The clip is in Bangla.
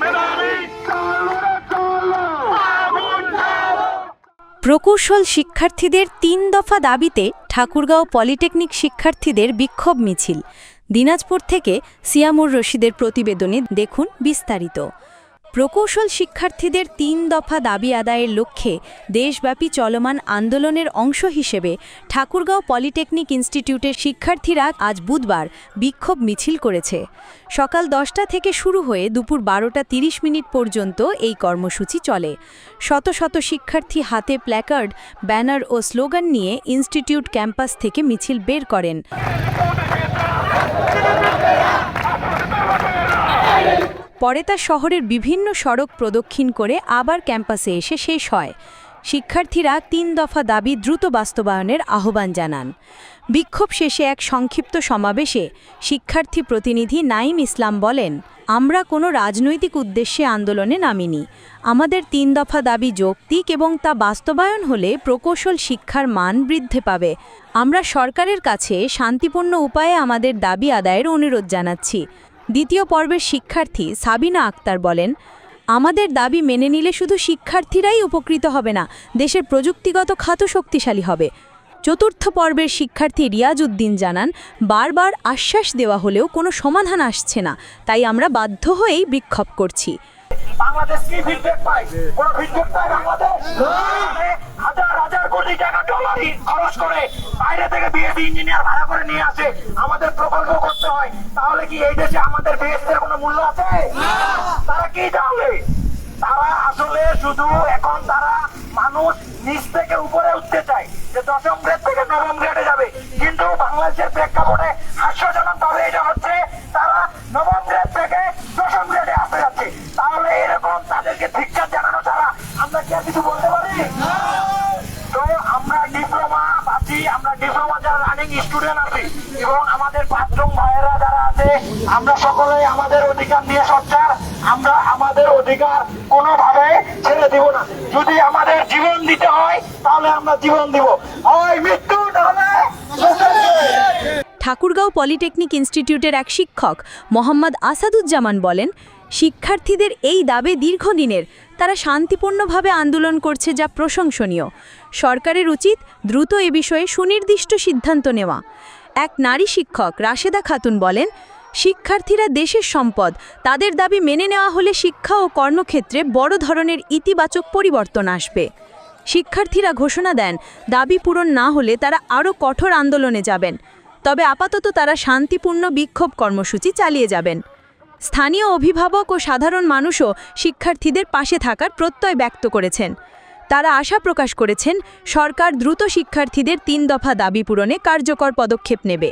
মেধাবি। প্রকৌশল শিক্ষার্থীদের তিন দফা দাবিতে ঠাকুরগাঁও পলিটেকনিক শিক্ষার্থীদের বিক্ষোভ মিছিল। দিনাজপুর থেকে সিয়ামুর রশিদের প্রতিবেদনে দেখুন বিস্তারিত। প্রকৌশল শিক্ষার্থীদের তিন দফা দাবি আদায়ের লক্ষ্যে দেশব্যাপী চলমান আন্দোলনের অংশ হিসেবে ঠাকুরগাঁও পলিটেকনিক ইনস্টিটিউটের শিক্ষার্থীরা আজ বুধবার বিক্ষোভ মিছিল করেছে। সকাল দশটা থেকে শুরু হয়ে দুপুর বারোটা তিরিশ মিনিট পর্যন্ত এই কর্মসূচি চলে। শত শত শিক্ষার্থী হাতে প্ল্যাকার্ড, ব্যানার ও স্লোগান নিয়ে ইনস্টিটিউট ক্যাম্পাস থেকে মিছিল বের করেন। পরে তা শহরের বিভিন্ন সড়ক প্রদক্ষিণ করে আবার ক্যাম্পাসে এসে শেষ হয়। শিক্ষার্থীরা তিন দফা দাবি দ্রুত বাস্তবায়নের আহ্বান জানান। বিক্ষোভ শেষে এক সংক্ষিপ্ত সমাবেশে শিক্ষার্থী প্রতিনিধি নাইম ইসলাম বলেন, আমরা কোনো রাজনৈতিক উদ্দেশ্যে আন্দোলনে নামিনি। আমাদের তিন দফা দাবি যৌক্তিক এবং তা বাস্তবায়ন হলে প্রকৌশল শিক্ষার মান বৃদ্ধি পাবে। আমরা সরকারের কাছে শান্তিপূর্ণ উপায়ে আমাদের দাবি আদায়ের অনুরোধ জানাচ্ছি। দ্বিতীয় পর্বের শিক্ষার্থী সাবিনা আক্তার বলেন আমাদের দাবি মেনে নিলে শুধু শিক্ষার্থীরাই উপকৃত হবে না দেশের প্রযুক্তিগত খাত শক্তিশালী হবে। চতুর্থ পর্বের শিক্ষার্থী রিয়াজ উদ্দিন জানান বারবার আশ্বাস দেওয়া হলেও কোনো সমাধান আসছে না তাই আমরা বাধ্য হয়েই বিক্ষোভ করছি। বাংলাদেশ কি ফিডব্যাক পায়? কোনো ফিডব্যাক পায় বাংলাদেশ? হাজার হাজার কোটি টাকা ডলার খরচ করে বাইরে থেকে বিএসসি ইঞ্জিনিয়ার ভাড়া নিয়ে আসে আমাদের প্রকল্প করতে হয় তাহলে কি এই দেশে আমাদের বিএসসি কোনো মূল্য আছে? তারা কি তাহলে তারা আসলে শুধু এখন তারা মানুষ নিচ থেকে উপরে উঠতে চায় যে দশম গ্রেড থেকে নবম গ্রেডে যাবে। কিন্তু বাংলাদেশের প্রেক্ষাপটে হাস্যজনক ভাবে এটা হচ্ছে তারা নবম গ্রেড থেকে দশম গ্রেডে আসতে যাচ্ছে। তাহলে এরকম তাদেরকে ধিক্কার জানানো ছাড়া আমরা কি আর কিছু বলতে পারি? তো আমরা ডিপ্লোমা আছি আমরা ডিপ্লোমা যারা রানিং স্টুডেন্ট আছি। এবং আমাদের পাঁচজন ভাইয়েরা যারা আছে, আমরা সকলেই আমাদের অধিকার নিয়ে সচ্চার। আমরা আমাদের অধিকার কোনোভাবে ছেড়ে দিব না। যদি আমাদের জীবন দিতে হয়, তাহলে আমরা জীবন দিব। হয় মৃত্যু, নাহলে ঠাকুরগাঁও পলিটেকনিক ইনস্টিটিউটের এক শিক্ষক, মোহাম্মদ আসাদুজ্জামান বলেন শিক্ষার্থীদের এই দাবে দীর্ঘদিনের। তারা শান্তিপূর্ণভাবে আন্দোলন করছে যা প্রশংসনীয়। সরকারের উচিত দ্রুত এ বিষয়ে সুনির্দিষ্ট সিদ্ধান্ত নেওয়া। এক নারী শিক্ষক রাশেদা খাতুন বলেন, শিক্ষার্থীরা দেশের সম্পদ, তাদের দাবি মেনে নেওয়া হলে শিক্ষা ও কর্মক্ষেত্রে বড় ধরনের ইতিবাচক পরিবর্তন আসবে। শিক্ষার্থীরা ঘোষণা দেন, দাবি পূরণ না হলে তারা আরও কঠোর আন্দোলনে যাবেন। তবে আপাতত তারা শান্তিপূর্ণ বিক্ষোভ কর্মসূচি চালিয়ে যাবেন। স্থানীয় অভিভাবক ও সাধারণ মানুষও শিক্ষার্থীদের পাশে থাকার প্রত্যয় ব্যক্ত করেছেন। তারা আশা প্রকাশ করেছেন, সরকার দ্রুত শিক্ষার্থীদের তিন দফা দাবি পূরণে কার্যকর পদক্ষেপ নেবে।